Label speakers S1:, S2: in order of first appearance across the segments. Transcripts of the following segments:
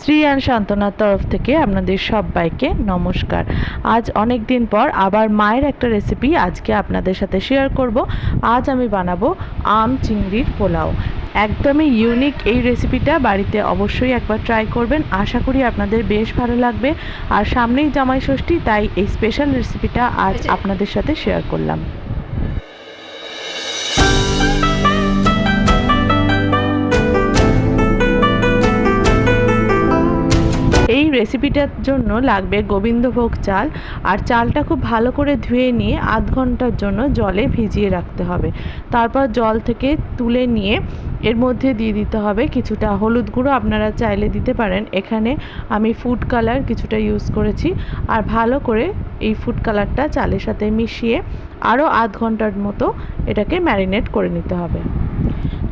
S1: শ্রী আর সান্ত্বনার তরফ থেকে আপনাদের সবাইকে নমস্কার। আজ অনেক দিন পর আবার মায়ের একটা রেসিপি আজকে আপনাদের সাথে শেয়ার করব। আজ আমি বানাবো আম চিংড়ির পোলাও। একদমই ইউনিক এই রেসিপিটা বাড়িতে অবশ্যই একবার ট্রাই করবেন। আশা করি আপনাদের বেশ ভালো লাগবে। আর সামনেই জামাই ষষ্ঠী তাই এই স্পেশাল রেসিপিটা আজ আপনাদের সাথে শেয়ার করলাম। রেসিপিটার জন্য লাগবে গোবিন্দভোগ চাল। আর চালটা খুব ভালো করে ধুয়ে নিয়ে আধ ঘণ্টার জন্য জলে ভিজিয়ে রাখতে হবে। তারপর জল থেকে তুলে নিয়ে এর মধ্যে দিয়ে দিতে হবে কিছুটা হলুদ গুঁড়ো। আপনারা চাইলে দিতে পারেন। এখানে আমি ফুড কালার কিছুটা ইউজ করেছি। আর ভালো করে এই ফুড কালারটা চালের সাথে মিশিয়ে আরও আধ ঘণ্টার মতো এটাকে ম্যারিনেট করে নিতে হবে।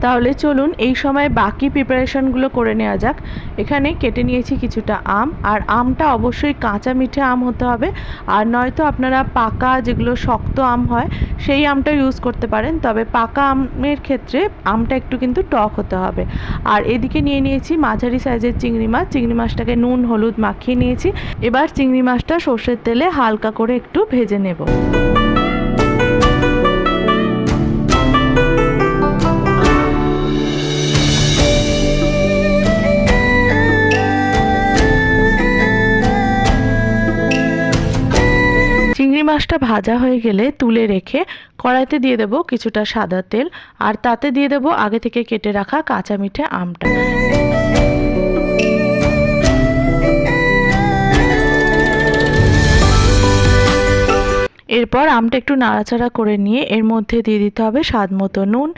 S1: তাহলে চলুন এই সময় বাকি প্রিপারেশনগুলো করে নেওয়া যাক। এখানে কেটে নিয়েছি কিছুটা আম, আর আমটা অবশ্যই কাঁচা মিঠে আম হতে হবে। আর নয়তো আপনারা পাকা যেগুলো শক্ত আম হয়, সেই আমটা ইউজ করতে পারেন। তবে পাকা আমের ক্ষেত্রে আমটা একটু কিন্তু টক হতে হবে। আর এদিকে নিয়ে নিয়েছি মাঝারি সাইজের চিংড়ি মাছ। চিংড়ি মাছটাকে নুন, হলুদ মাখিয়ে নিয়েছি। এবার চিংড়ি মাছটা সর্ষের তেলে হালকা করে একটু ভেজে নেব। মাছটা ভাজা হয়ে গেলে তুলে রেখে কড়াইতে দিয়ে দেব কিছুটা সাদা তেল, আর তাতে দিয়ে দেব আগে থেকে কেটে রাখা কাঁচা মিঠে আমটা। এরপর আমটা একটু নাড়াচাড়া করে নিয়ে এর মধ্যে দিয়ে দিতে হবে স্বাদ মতো নুন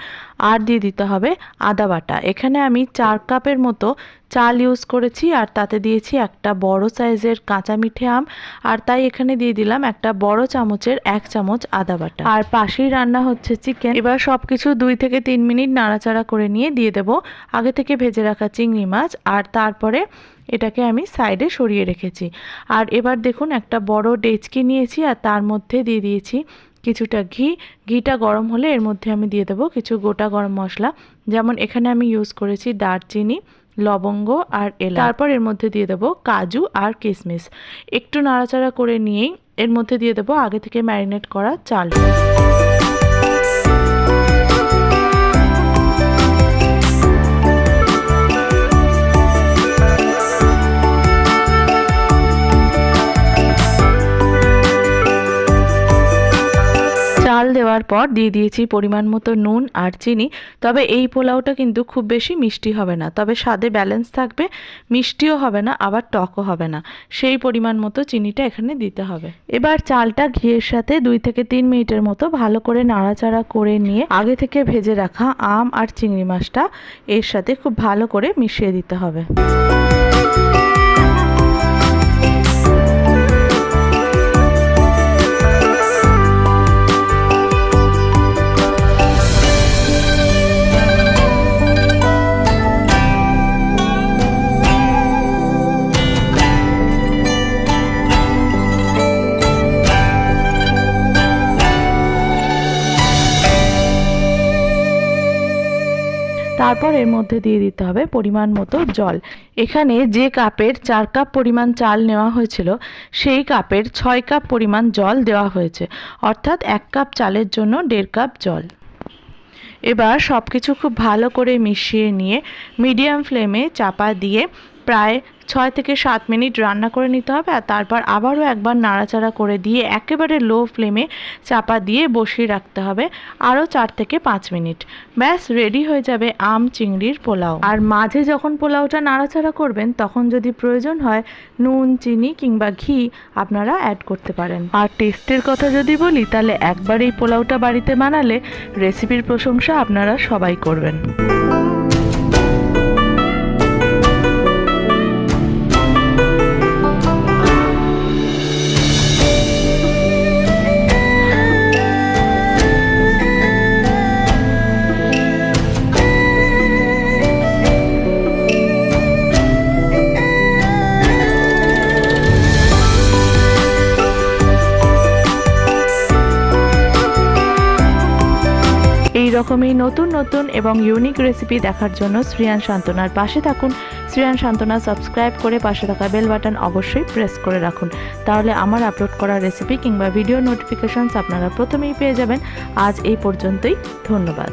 S1: আর দিয়ে দিতে হবে আদা বাটা। এখানে আমি চার কাপের মতো চাল ইউজ করেছি আর তাতে দিয়েছি একটা বড় সাইজের কাঁচা মিঠে আম আর তাই এখানে দিয়ে দিলাম একটা বড় চামচের এক চামচ আদা বাটা। আর পাশেই রান্না হচ্ছে চিকেন। এবার সব কিছু দুই থেকে তিন মিনিট নাড়াচাড়া করে নিয়ে দিয়ে দেব। আগে থেকে ভেজে রাখা চিংড়ি মাছ আর তারপরে এটাকে আমি সাইডে সরিয়ে রেখেছি। আর এবার দেখুন, একটা বড় ডেচকি নিয়েছি আর তার মধ্যে দিয়ে দিয়েছি কিছুটা ঘি। ঘিটা গরম হলে এর মধ্যে আমি দিয়ে দেবো কিছু গোটা গরম মশলা। যেমন এখানে আমি ইউজ করেছি দারচিনি, লবঙ্গ আর এলাচ। তারপর এর মধ্যে দিয়ে দেবো কাজু আর কিশমিশ একটু নাড়াচাড়া করে নিয়েই এর মধ্যে দিয়ে দেবো আগে থেকে ম্যারিনেট করা চাল চাল দেওয়ার পর দিয়ে দিয়েছি পরিমাণ মতো নুন আর চিনি। তবে এই পোলাওটা কিন্তু খুব বেশি মিষ্টি হবে না। তবে স্বাদে ব্যালেন্স থাকবে, মিষ্টিও হবে না, আবার টকও হবে না। সেই পরিমাণ মতো চিনিটা এখানে দিতে হবে। এবার চালটা ঘিয়ের সাথে দুই থেকে তিন মিনিটের মতো ভালো করে নাড়াচাড়া করে নিয়ে আগে থেকে ভেজে রাখা আম আর চিংড়ি মাছটা এর সাথে খুব ভালো করে মিশিয়ে দিতে হবে। তারপর এর মধ্যে দিয়ে দিতে হবে পরিমাণ মতো জল। এখানে যে কাপের চার কাপ পরিমাণ চাল নেওয়া হয়েছিল, সেই কাপের ছয় কাপ পরিমাণ জল দেওয়া হয়েছে, অর্থাৎ এক কাপ চালের জন্য দেড় কাপ জল। এবার সব কিছু খুব ভালো করে মিশিয়ে নিয়ে মিডিয়াম ফ্লেমে চাপা দিয়ে প্রায় ছয় থেকে সাত মিনিট রান্না করে নিতে হবে আর তারপর আবারও একবার নাড়াচাড়া করে দিয়ে একেবারে লো ফ্লেমে চাপা দিয়ে বসিয়ে রাখতে হবে আরও চার থেকে পাঁচ মিনিট। ব্যাস, রেডি হয়ে যাবে আম চিংড়ির পোলাও। আর মাঝে যখন পোলাওটা নাড়াচাড়া করবেন, তখন যদি প্রয়োজন হয় নুন, চিনি কিংবা ঘি আপনারা অ্যাড করতে পারেন। আর টেস্টের কথা যদি বলি, তাহলে একবার এই পোলাওটা বাড়িতে বানালে রেসিপির প্রশংসা আপনারা সবাই করবেন। এই রকমই নতুন নতুন এবং ইউনিক রেসিপি দেখার জন্য শ্রিয়ান সান্ত্বনার পাশে থাকুন। শ্রিয়ান সান্ত্বনা সাবস্ক্রাইব করে পাশে থাকা বেল বাটন অবশ্যই প্রেস করে রাখুন। তাহলে আমার আপলোড করা রেসিপি কিংবা ভিডিও নোটিফিকেশানস আপনারা প্রথমেই পেয়ে যাবেন। আজ এই পর্যন্তই, ধন্যবাদ।